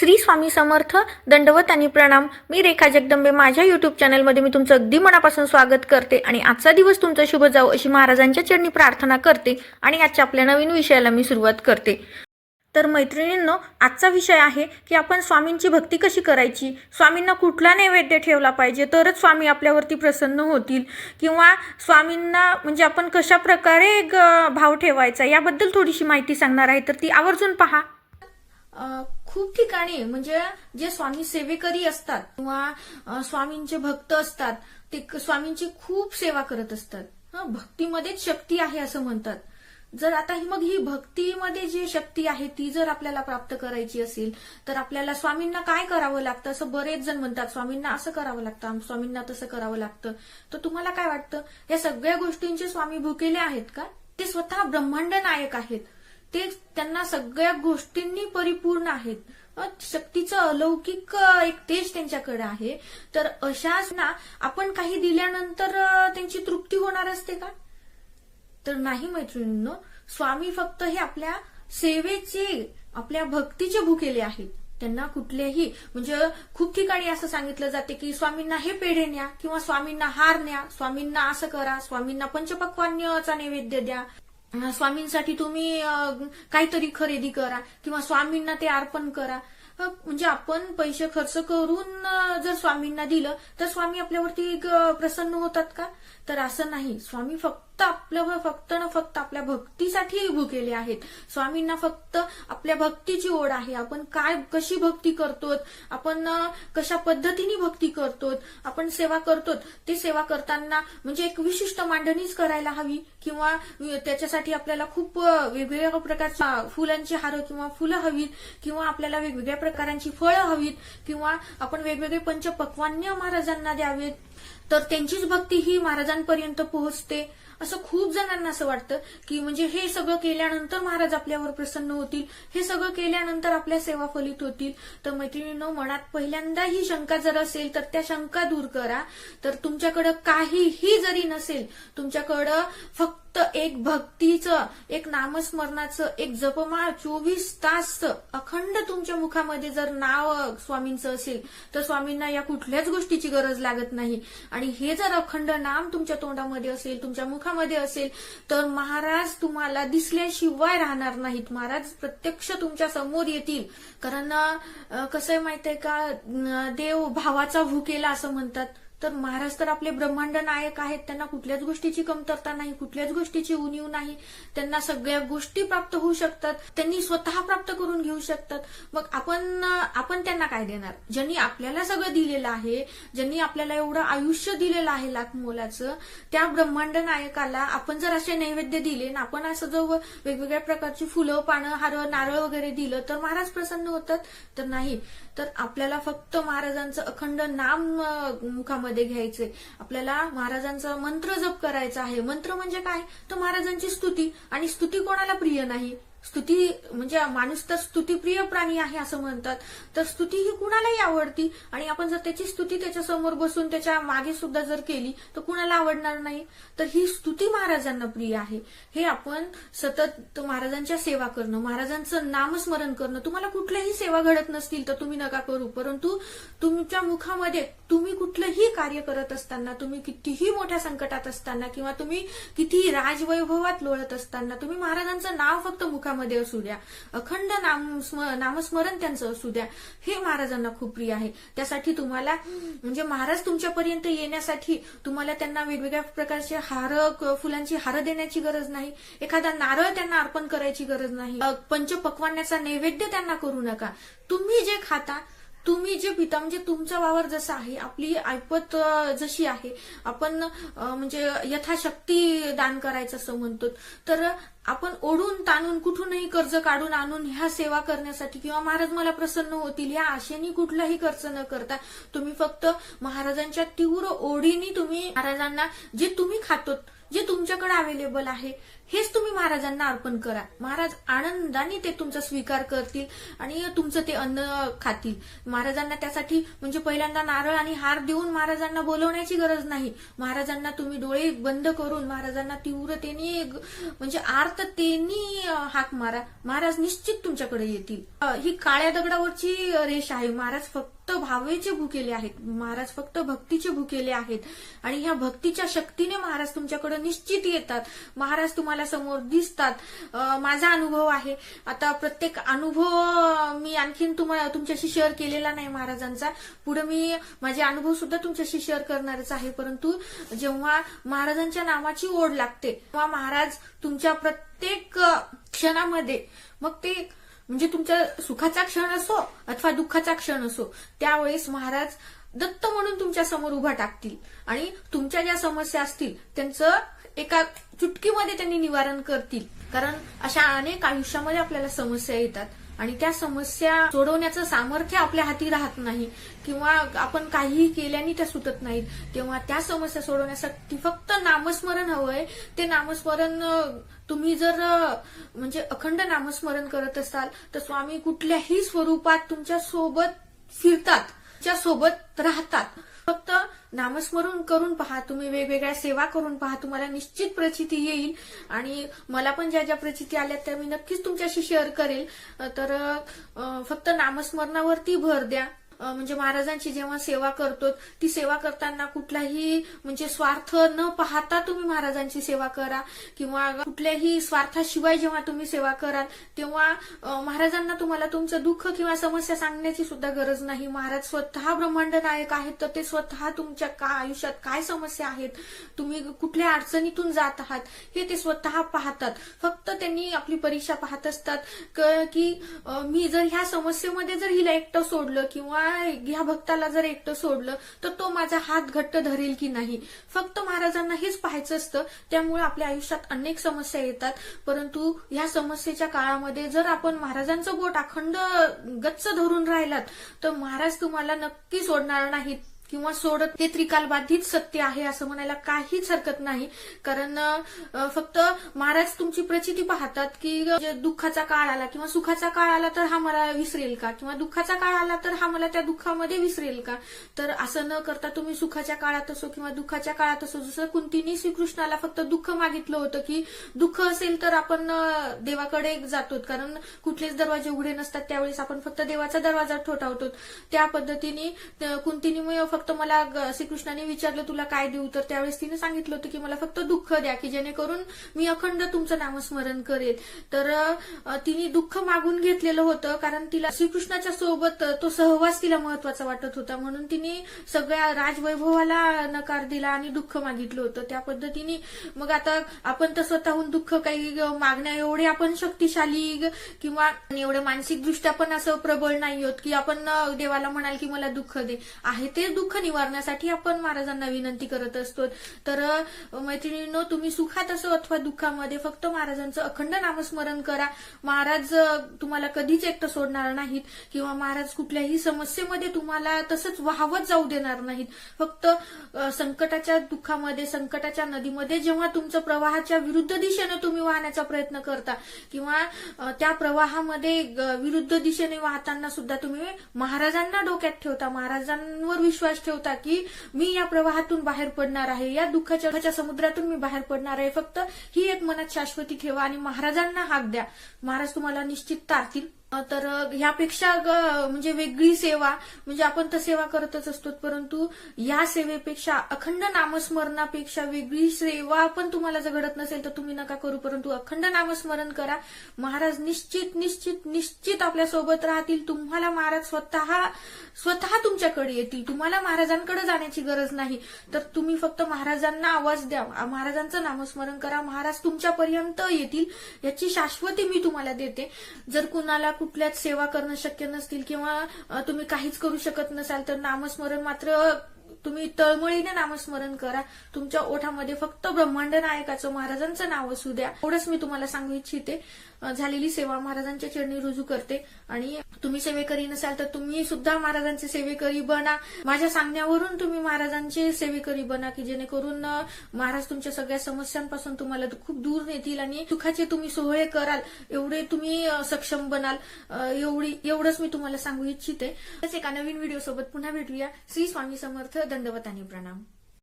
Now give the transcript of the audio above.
श्री स्वामी समर्थ दंडवत आणि प्रणाम. मी रेखा जगदंबे. माझ्या यूट्यूब चॅनलमध्ये मी तुमचं अगदी मनापासून स्वागत करते आणि आजचा दिवस तुमचा शुभ जावो अशी महाराजांच्या चरणी प्रार्थना करते आणि आजच्या आपल्या नवीन विषयाला मी सुरुवात करते. तर मैत्रिणींनो आजचा विषय आहे की आपण स्वामींची भक्ती कशी करायची? स्वामींना कुठला नैवेद्य ठेवला पाहिजे? तरच स्वामी आपल्यावरती प्रसन्न होतील. किंवा स्वामींना म्हणजे आपण कशा प्रकारे एक भाव ठेवायचा? याबद्दल थोडीशी माहिती सांगणार आहे. तर ती आवर्जून पहा. खूप ठिकाणी म्हणजे जे स्वामी सेवेकरी असतात किंवा स्वामींचे भक्त असतात ते स्वामींची खूप सेवा करत असतात. भक्तीमध्येच शक्ती आहे असं म्हणतात. जर आता ही मग ही भक्तीमध्ये जी शक्ती आहे ती जर आपल्याला प्राप्त करायची असेल तर आपल्याला स्वामींना काय करावं लागतं? असं बरेच जण म्हणतात स्वामींना असं करावं लागतं स्वामींना तसं करावं लागतं. तर तुम्हाला काय वाटतं? या सगळ्या गोष्टींचे स्वामी भुकेले आहेत का? ते स्वतः ब्रह्मांड नायक आहेत. ते त्यांना सगळ्या गोष्टींनी परिपूर्ण आहेत. शक्तीचं अलौकिक एक तेज त्यांच्याकडे आहे. तर अशाच ना आपण काही दिल्यानंतर त्यांची तृप्ती होणार असते का? तर नाही मैत्रिणींनो स्वामी फक्त हे आपल्या सेवेचे आपल्या भक्तीचे भुकेले आहेत. त्यांना कुठलेही म्हणजे खूप ठिकाणी असं सांगितलं जाते की स्वामींना हे पेढे न्या किंवा स्वामींना हार न्या स्वामींना असं करा स्वामींना पंचपक्वान्यचा नैवेद्य द्या. स्वामींसाठी तुम्ही काहीतरी खरेदी करा किंवा स्वामींना ते अर्पण करा. म्हणजे आपण पैसे खर्च करून जर स्वामींना दिलं तर स्वामी आपल्यावरती प्रसन्न होतात का? तर असं नाही. स्वामी फक्त आपल्यावर फक्त ना फक्त आपल्या भक्तीसाठी भुकेले आहेत. स्वामींना फक्त आपल्या भक्तीची ओढ आहे. आपण काय कशी भक्ती करतो आपण कशा पद्धतीने भक्ती करतो आपण सेवा करतो ते सेवा करताना म्हणजे एक विशिष्ट मांडणीच करायला हवी किंवा त्याच्यासाठी आपल्याला खूप वेगवेगळ्या प्रकारच्या फुलांची हार किंवा फुलं हवीत किंवा आपल्याला वेगवेगळ्या प्रकारांची फळं हवीत किंवा आपण वेगवेगळे पंचपक्वान्य महाराजांना द्यावेत. तर त्यांचीच भक्ती ही महाराजांपर्यंत पोहोचते. असं खूप जणांना असं वाटतं की म्हणजे हे सगळं केल्यानंतर महाराज आपल्यावर प्रसन्न होतील हे सगळं केल्यानंतर आपल्या सेवा फलित होतील. तर मैत्रिणीनं मनात पहिल्यांदा ही शंका जर असेल तर त्या शंका दूर करा. तर तुमच्याकडं काहीही जरी नसेल तुमच्याकडं फक्त एक भक्तीचं एक नामस्मरणाचं एक जपमाळ चोवीस तास अखंड तुमच्या मुखामध्ये जर नाव स्वामींचं असेल तर स्वामींना या कुठल्याच गोष्टीची गरज लागत नाही. आणि हे जर अखंड नाम तुमच्या तोंडामध्ये असेल तुमच्या मुखामध्ये असेल तर महाराज तुम्हाला दिसल्याशिवाय राहणार नाहीत. महाराज प्रत्यक्ष तुमच्यासमोर येतील. कारण कसं आहे माहितीये का? देव भावाचा भुकेला असं म्हणतात. तर महाराज तर आपले ब्रह्मांड नायक आहेत. त्यांना कुठल्याच गोष्टीची कमतरता नाही कुठल्याच गोष्टीची उणीव नाही. त्यांना सगळ्या गोष्टी प्राप्त होऊ शकतात. त्यांनी स्वतः प्राप्त करून घेऊ शकतात. मग आपण आपण त्यांना काय देणार? ज्यांनी आपल्याला सगळं दिलेलं आहे ज्यांनी आपल्याला एवढं आयुष्य दिलेलं आहे लाख मोलाचं त्या ब्रह्मांड नायकाला आपण जर असे नैवेद्य दिले ना आपण असं जर वेगवेगळ्या प्रकारची फुलं पानं हार नारळ वगैरे दिलं तर महाराज प्रसन्न होतात. तर नाही. तर आपल्याला फक्त महाराजांचं अखंड नाम मुखामध्ये घ्यायचंय. आपल्याला महाराजांचा मंत्र जप करायचा आहे. मंत्र म्हणजे काय? तर महाराजांची स्तुती. आणि स्तुती कोणाला प्रिय नाही? स्तुती म्हणजे माणूस तर स्तुतीप्रिय प्राणी आहे असं म्हणतात. तर स्तुती ही कुणालाही आवडती? आणि आपण जर त्याची स्तुती त्याच्यासमोर बसून त्याच्यामागे सुद्धा जर केली तर कुणाला आवडणार नाही? तर ही स्तुती महाराजांना प्रिय आहे. हे आपण सतत महाराजांच्या सेवा करणं महाराजांचं नामस्मरण करणं. तुम्हाला कुठल्याही सेवा घडत नसतील तर तुम्ही नका करू. परंतु तुमच्या मुखामध्ये तुम्ही कुठलंही कार्य करत असताना तुम्ही कितीही मोठ्या संकटात असताना किंवा तुम्ही कितीही राजवैभवात लोळत असताना तुम्ही महाराजांचं नाव फक्त मुखामध्ये असू द्या अखंड नामस्मरण त्यांचं असू द्या हे महाराजांना खूप प्रिय आहे. त्यासाठी तुम्हाला म्हणजे महाराज तुमच्यापर्यंत येण्यासाठी तुम्हाला त्यांना वेगवेगळ्या प्रकारचे हार फुलांची हार देण्याची गरज नाही. एखादा नारळ त्यांना अर्पण करायची गरज नाही. अ, पंचपक्वान्याचा नैवेद्य त्यांना करू नका. तुम्ही जे खाता तुम्ही जे पिता म्हणजे तुमचा वावर जसा आहे आपली ऐपत जशी आहे आपण म्हणजे यथाशक्ती दान करायचं असं म्हणतो. तर आपण ओढून ताणून कुठूनही कर्ज काढून आणून ह्या सेवा करण्यासाठी किंवा महाराज मला प्रसन्न होतील या आशेने कुठलाही खर्च न करता तुम्ही फक्त महाराजांच्या तीव्र ओढीने तुम्ही महाराजांना जे तुम्ही खातो जे तुमच्याकडे अवेलेबल आहे हेच तुम्ही महाराजांना अर्पण करा. महाराज आनंदाने ते तुमचा स्वीकार करतील आणि तुमचं ते अन्न खातील. महाराजांना त्यासाठी म्हणजे पहिल्यांदा नारळ आणि हार देऊन महाराजांना बोलवण्याची गरज नाही. महाराजांना तुम्ही डोळे बंद करून महाराजांना तीव्रतेने म्हणजे म्हणजे तर त्यांनी हाक मारा. महाराज निश्चित तुमच्याकडे येतील. ही काळ्या दगडावरची रेष आहे. महाराज फक्त भावेचे भुकेले आहेत. महाराज फक्त भक्तीचे भुकेले आहेत. आणि ह्या भक्तीच्या शक्तीने महाराज तुमच्याकडे निश्चित येतात. महाराज तुम्हाला समोर दिसतात. माझा अनुभव आहे. आता प्रत्येक अनुभव मी आणखीन तुम्हाला तुमच्याशी शेअर केलेला नाही महाराजांचा. पुढे मी माझे अनुभव सुद्धा तुमच्याशी शेअर करणारच आहे. परंतु जेव्हा महाराजांच्या नावाची ओढ लागते तेव्हा महाराज तुमच्या प्रत्येक क्षणामध्ये मग ते म्हणजे तुमच्या सुखाचा क्षण असो अथवा दुःखाचा क्षण असो त्यावेळेस महाराज दत्त म्हणून तुमच्यासमोर उभा टाकतील. आणि तुमच्या ज्या समस्या असतील त्यांचं एका चुटकीमध्ये त्यांनी निवारण करतील. कारण अशा अनेक आयुष्यामध्ये आपल्याला समस्या येतात. आणि त्या समस्या सोडवण्याचं सामर्थ्य आपल्या हाती राहत नाही. किंवा आपण काहीही केल्याने त्या सुटत नाहीत. तेव्हा त्या समस्या सोडवण्यासाठी फक्त नामस्मरण हवंय. ते नामस्मरण तुम्ही जर म्हणजे अखंड नामस्मरण करत असाल तर स्वामी कुठल्याही स्वरूपात तुमच्यासोबत फिरतात तुमच्यासोबत राहतात. फक्त नामस्मरण करून पहा तुम्ही वेगवेगळ्या सेवा करून पहा तुम्हाला निश्चित प्रचिती येईल. आणि मला पण ज्या ज्या प्रचिती आल्या त्या मी नक्कीच तुमच्याशी शेअर करेल. तर फक्त नामस्मरणावरती भर द्या. म्हणजे महाराजांची जेव्हा सेवा करतो ती सेवा करताना कुठलाही म्हणजे स्वार्थ न पाहता तुम्ही महाराजांची सेवा करा. किंवा कुठल्याही स्वार्थाशिवाय जेव्हा तुम्ही सेवा कराल तेव्हा महाराजांना तुम्हाला तुमचं दुःख किंवा समस्या सांगण्याची सुद्धा गरज नाही. महाराज स्वतः ब्रह्मांड नायक आहेत तर ते स्वतः तुमच्या का आयुष्यात काय समस्या आहेत तुम्ही कुठल्या अडचणीतून जात आहात हे ते स्वतः पाहतात. फक्त त्यांनी आपली परीक्षा पाहत असतात. क- की मी जर ह्या समस्येमध्ये जर हिला एकटं सोडलं किंवा ह्या भक्ताला जर एकटं सोडलं तर तो माझा हात घट्ट धरेल की नाही? फक्त महाराजांना हेच पाहायचं असतं. त्यामुळे आपल्या आयुष्यात अनेक समस्या येतात. परंतु ह्या समस्येच्या काळामध्ये जर आपण महाराजांचं बोट अखंड गच्च धरून राहिलात तर महाराज तुम्हाला नक्की सोडणार नाहीत. किंवा सोडत हे त्रिकालबाधित सत्य आहे असं म्हणायला काहीच हरकत नाही. कारण फक्त महाराज तुमची प्रचिती पाहतात की दुःखाचा काळ आला किंवा सुखाचा काळ आला तर हा मला विसरेल का? किंवा दुःखाचा काळ आला तर हा मला त्या दुःखामध्ये विसरेल का? तर असं न करता तुम्ही सुखाच्या काळात असो किंवा दुःखाच्या काळात असो जसं कुंतीने श्रीकृष्णाला फक्त दुःख मागितलं होतं की दुःख असेल तर आपण देवाकडे जातो कारण कुठलेच दरवाजे उघडे नसतात त्यावेळेस आपण फक्त देवाचा दरवाजा ठोठावतो त्या पद्धतीने अं, कुंतीने फक्त मला श्रीकृष्णाने विचारलं तुला काय देऊ? तर त्यावेळेस तिने सांगितलं होतं की मला फक्त दुःख द्या की जेणेकरून मी अखंड तुमचं नामस्मरण करेल. तर तिने दुःख मागून घेतलेलं होतं कारण तिला श्रीकृष्णाच्या सोबत तो सहवास तिला महत्त्वाचा वाटत होता. म्हणून तिने सगळ्या राजवैभवाला नकार दिला आणि दुःख मागितलं होतं. त्या पद्धतीने मग आता आपण तर स्वतःहून दुःख काही मागण्या एवढे आपण शक्तिशाली किंवा एवढे मानसिक दृष्ट्या पण असं प्रबळ नाही होत की आपण देवाला म्हणाल की मला दुःख दे. आहे ते दुःख दुःख निवारण्यासाठी आपण महाराजांना विनंती करत असतो. तर मैत्रिणींनो तुम्ही सुखात असो अथवा दुःखामध्ये फक्त महाराजांचं अखंड नामस्मरण करा. महाराज तुम्हाला कधीच एकटं सोडणार नाहीत किंवा महाराज कुठल्याही समस्येमध्ये तुम्हाला तसंच वाहवत जाऊ देणार नाहीत. फक्त संकटाच्या दुःखामध्ये संकटाच्या नदीमध्ये जेव्हा तुमचं प्रवाहाच्या विरुद्ध दिशेनं तुम्ही वाहण्याचा प्रयत्न करता किंवा त्या प्रवाहामध्ये ग- विरुद्ध दिशेने वाहताना सुद्धा तुम्ही महाराजांना डोक्यात ठेवता. महाराजांवर विश्वास ठेवता की मी या प्रवाहातून बाहेर पडणार आहे. या दुःखाच्या समुद्रातून मी बाहेर पडणार आहे. फक्त ही एक मनात शाश्वती ठेवा आणि महाराजांना हाक द्या. महाराज तुम्हाला निश्चित तारतील. तर ह्यापेक्षा ग- म्हणजे वेगळी सेवा म्हणजे आपण तर सेवा करतच असतो परंतु या सेवेपेक्षा अखंड नामस्मरणापेक्षा वेगळी सेवा पण तुम्हाला जर घडत नसेल तर तुम्ही नका करू परंतु अखंड नामस्मरण करा. महाराज निश्चित निश्चित निश्चित आपल्यासोबत राहतील. तुम्हाला महाराज स्वतः स्वतः तुमच्याकडे येतील. तुम्हाला महाराजांकडे जाण्याची गरज नाही. तर तुम्ही फक्त महाराजांना आवाज द्या. महाराजांचं नामस्मरण करा. महाराज तुमच्यापर्यंत येतील याची शाश्वती मी तुम्हाला देते. जर कुणाला कुठल्याच सेवा करणं शक्य नसतील किंवा तुम्ही काहीच करू शकत नसाल तर नामस्मरण मात्र तुम्ही तळमळीने नामस्मरण करा. तुमच्या ओठामध्ये फक्त ब्रह्मांड नायकाचं महाराजांचं नाव असू द्या. एवढंच मी तुम्हाला सांगू इच्छिते. झालेली सेवा महाराजांच्या चरणी रुजू करते. आणि तुम्ही सेवेकरी नसाल तर तुम्ही सुद्धा महाराजांचे सेवेकरी बना. माझ्या सांगण्यावरून तुम्ही महाराजांचे सेवेकरी बना की जेणेकरून महाराज तुमच्या सगळ्या समस्यांपासून तुम्हाला खूप दूर नेतील आणि सुखाचे तुम्ही सोहळे कराल. एवढे तुम्ही सक्षम बनाल. एवढी एवढंच मी तुम्हाला सांगू इच्छिते. तसे एका नवीन व्हिडिओ सोबत पुन्हा भेटूया. श्री स्वामी समर्थ दंडवत आणि प्रणाम